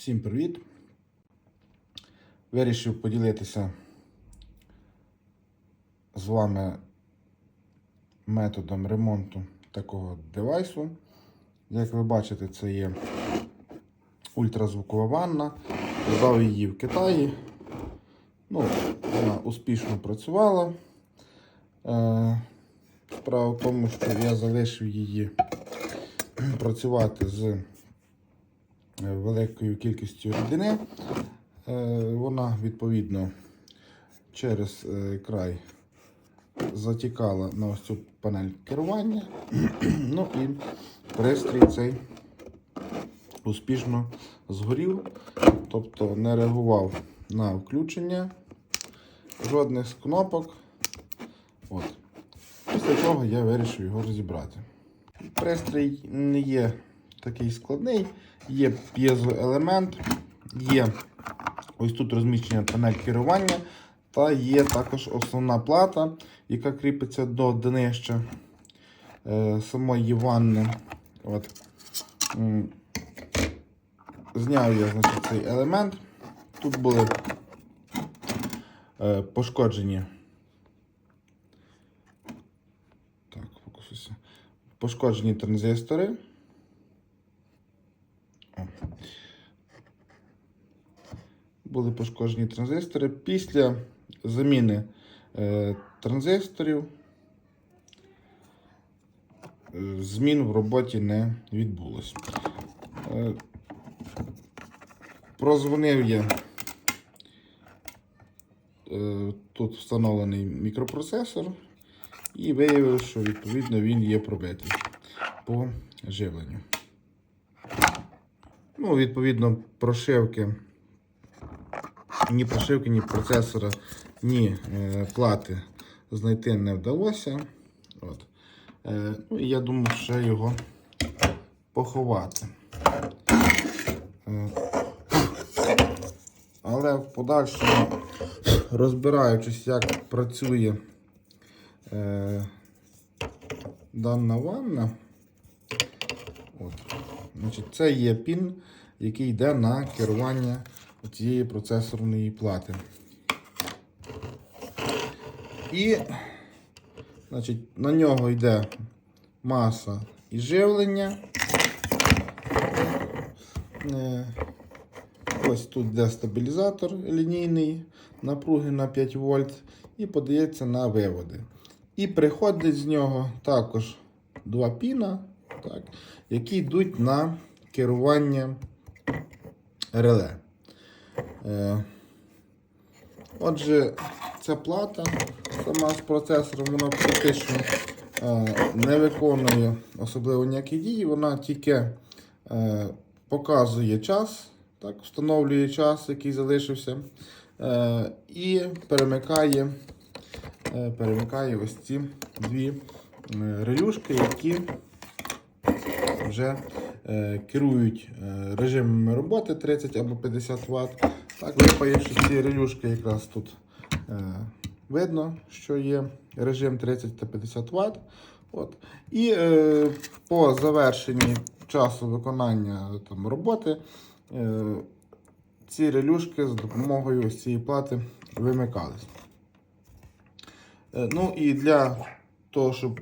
Всім привіт! Вирішив поділитися з вами методом ремонту такого девайсу. Як ви бачите, це є ультразвукова ванна. Придбав її в Китаї. Ну, вона успішно працювала. Е, Справа в тому, що я залишив її працювати з великою кількістю рідини. Е, Вона відповідно через е, край затікала на ось цю панель керування. Ну і пристрій цей успішно згорів, тобто не реагував на включення жодних з кнопок. От. Після чого я вирішив його розібрати. Пристрій не є такий складний, є п'єзоелемент, є ось тут розміщення панель керування, та є також основна плата, яка кріпиться до днища е, самої ванни. От. Зняв я значить, цей елемент. Тут були е, пошкоджені. Так, фокусуйся. Пошкоджені транзистори. Були пошкоджені транзистори. Після заміни е, транзисторів е, змін в роботі не відбулось. Е, прозвонив я. Е, тут встановлений мікропроцесор. І виявив, що відповідно він є пробитий по живленню. Ну, відповідно, прошивки, ні прошивки, ні процесора, ні е, плати знайти не вдалося. От. Е, ну, і я думав, ще його поховати. Е, але в подальшому, розбираючись, як працює е, дана ванна. От. Значить, Це є пін, який йде на керування цієї процесорної плати. І значить, на нього йде маса і живлення. Е, Ось тут йде стабілізатор лінійний напруги на 5 вольт і подається на виводи. І приходить з нього також два піна, так, які йдуть на керування реле. Е, отже, ця плата сама з процесором, вона практично е, не виконує особливо ніякі дії, вона тільки е, показує час, так, встановлює час, який залишився, е, і перемикає е, перемикає ось ці дві е, релюшки, які вже е, керують е, режимами роботи 30 або 50 Вт. Так, випаявши ці релюшки, якраз тут е, видно, що є режим 30 та 50 Вт. От. І е, по завершенні часу виконання там, роботи е, ці релюшки за допомогою ось цієї плати вимикались. Е, Ну і для того, щоб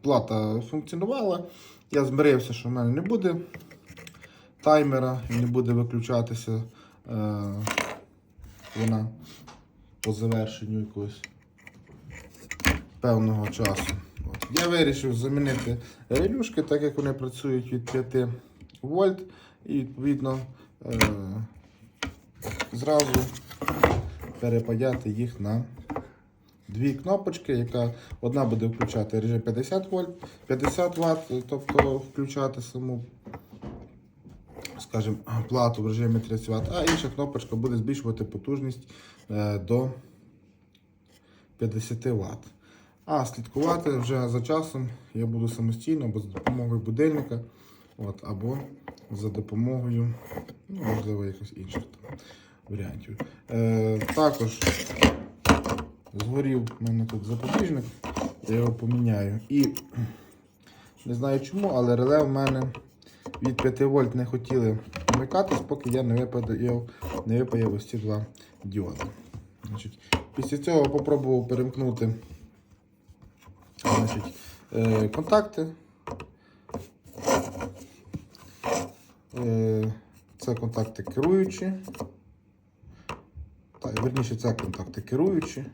плата функціонувала, я змирився, що в мене не буде таймера і не буде виключатися е, вона по завершенню якогось певного часу. От. Я вирішив замінити релюшки, так як вони працюють від 5 вольт, і відповідно е, зразу перепаяти їх на дві кнопочки, яка одна буде включати режим 50 вольт, 50 Вт, тобто включати саму, скажімо, плату в режимі 30 Вт, а інша кнопочка буде збільшувати потужність е, до 50 Вт. А слідкувати вже за часом я буду самостійно або за допомогою будильника, от, або за допомогою, ну, можливо, якось інших там варіантів. Е, також згорів в мене тут запобіжник, я його поміняю. І не знаю чому, але реле в мене від 5 вольт не хотіли вмикатись, поки я не випаяв, не випаяв ось ці два діоди. Значить, після цього попробував перемкнути значить, е, контакти. Е, Це контакти керуючі. Верніше, це контакти керуючі.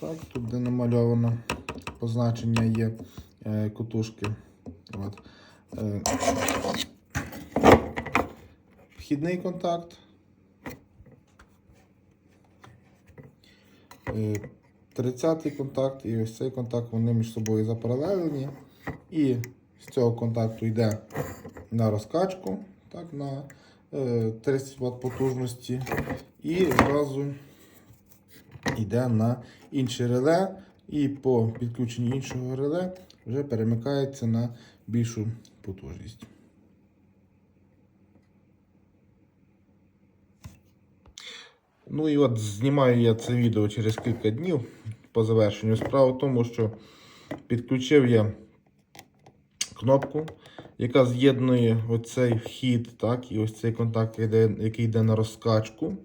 Так, тут де намальовано позначення є е, кутушки. От. Е, вхідний контакт. Е, 30-й контакт і ось цей контакт вони між собою запаралелені. І з цього контакту йде на розкачку так, на е, 30 Вт потужності. І одразу йде на інше реле. І по підключенні іншого реле вже перемикається на більшу потужність. Ну і от знімаю я це відео через кілька днів по завершенню. Справа в тому, що підключив я кнопку, яка з'єднує оцей вхід, так, і ось цей контакт, який йде, на розкачку.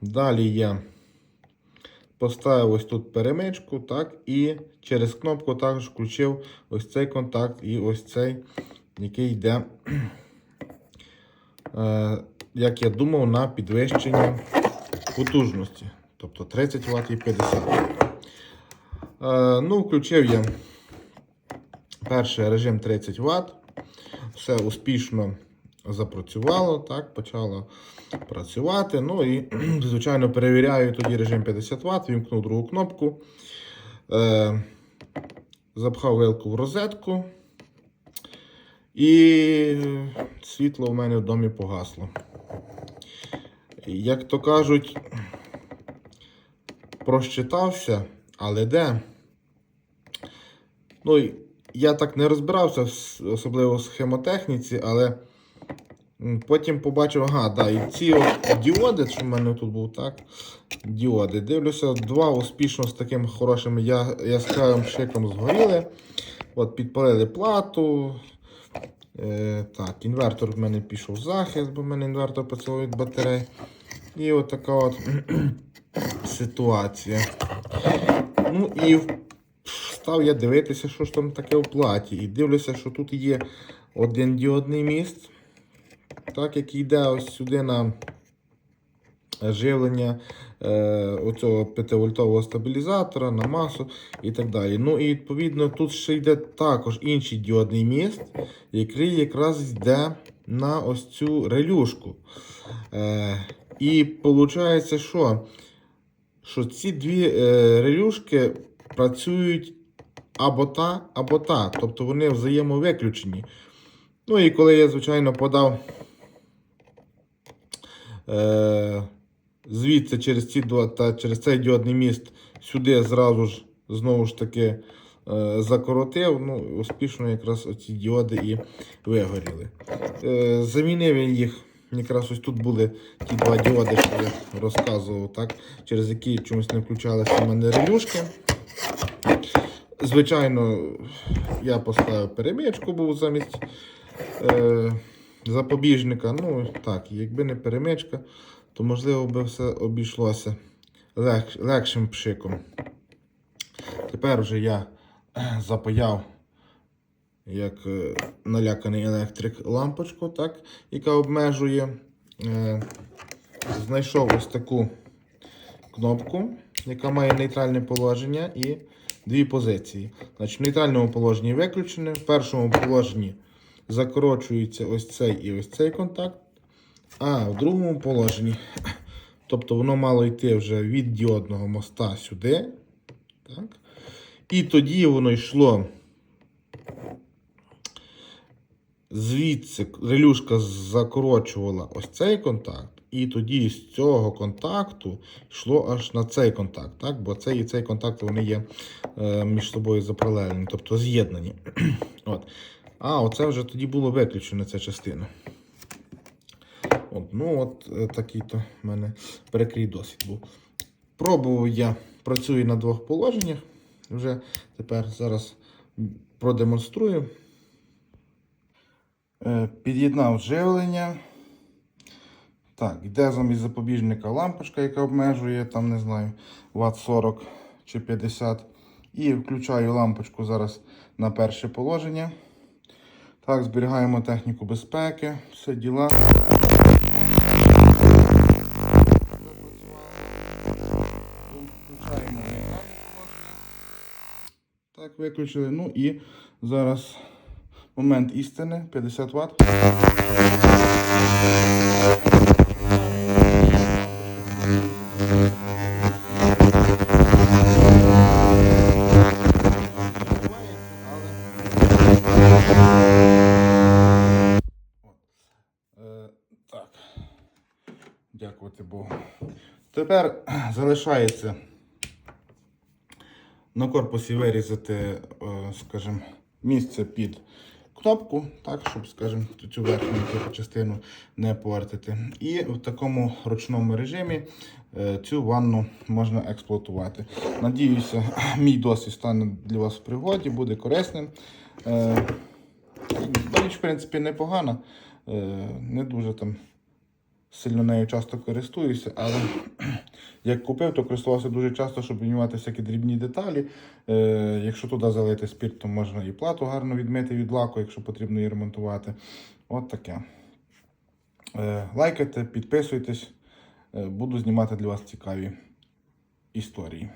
Далі я поставив ось тут перемичку, так, і через кнопку також включив ось цей контакт і ось цей, який йде, е, як я думав, на підвищення потужності. Тобто 30 Вт і 50 Е, ну, включив я перший режим 30 Вт. Все успішно запрацювало, так, почало працювати. Ну і, звичайно, перевіряю тоді режим 50 Вт, вімкнув другу кнопку, е, запхав вилку в розетку. І світло в мене в домі погасло. Як то кажуть, просчитався, але де? Ну, і я так не розбирався, особливо в схемотехніці, але потім побачив, ага, да, і ці от діоди, що в мене тут був, так, діоди. Дивлюся, два успішно з таким хорошим яскравим шиком згоріли. От, підпалили плату. Е, так, інвертор в мене пішов в захист, бо в мене інвертор працює від батарей. І така от ситуація. Ну і став я дивитися, що ж там таке в платі. І дивлюся, що тут є один діодний міст, так, який йде ось сюди на живлення е, оцього 5-вольтового стабілізатора на масу і так далі. Ну і відповідно тут ще йде також інший діодний міст, який якраз йде на ось цю релюшку. Е, і виходить, що, що ці дві е, релюшки працюють або та, або та. Тобто вони взаємовиключені. Ну і коли я, звичайно, подав е, звідси через ці та через цей діодний міст сюди зразу ж знову ж таки е, закоротив. Ну, успішно якраз оці діоди і вигоріли. Е, замінив я їх. Якраз ось тут були ті два діоди, що я розказував, так, через які чомусь не включалися в мене релюшки. Звичайно, я поставив перемичку був замість е, запобіжника. Ну, так, якби не перемичка, то можливо би все обійшлося лег, легшим пшиком. Тепер вже я е, запаяв як е, наляканий електрик лампочку, так, яка обмежує. Е, знайшов ось таку кнопку, яка має нейтральне положення і дві позиції. Значить, в нейтральному положенні виключене, в першому положенні закорочується ось цей і ось цей контакт, а в другому положенні, тобто воно мало йти вже від діодного моста сюди. Так? І тоді воно йшло звідси релюшка закорочувала ось цей контакт, і тоді з цього контакту йшло аж на цей контакт, так? бо цей і цей контакт вони є е, між собою запаралельні, тобто з'єднані. От. А, оце вже тоді було виключено ця частина. От, ну от е, такий то в мене перекрій досвід був. Пробував я, працюю на двох положеннях. Вже тепер зараз продемонструю. Е, Під'єднав живлення. Так, йде замість запобіжника лампочка, яка обмежує, там, не знаю, Вт 40 чи 50. І включаю лампочку зараз на перше положення. Так, зберігаємо техніку безпеки, все діла. Включаємо. Так, виключили. Ну і зараз момент істини 50 Вт. Е. Дякувати Богу. Тепер залишається на корпусі вирізати, е, скажімо, місце під кнопку, так, щоб, скажімо, цю верхню частину не портити. І в такому ручному режимі е, цю ванну можна експлуатувати. Надіюся, мій досвід стане для вас в пригоді, буде корисним. Е, Річ, в принципі, непогана. Е, Не дуже там сильно нею часто користуюся, але як купив, то користувався дуже часто, щоб мінювати всякі дрібні деталі. Е, якщо туди залити спірт, то можна і плату гарно відмити від лаку, якщо потрібно її ремонтувати. От таке. Е, лайкайте, підписуйтесь. Е, буду знімати для вас цікаві історії.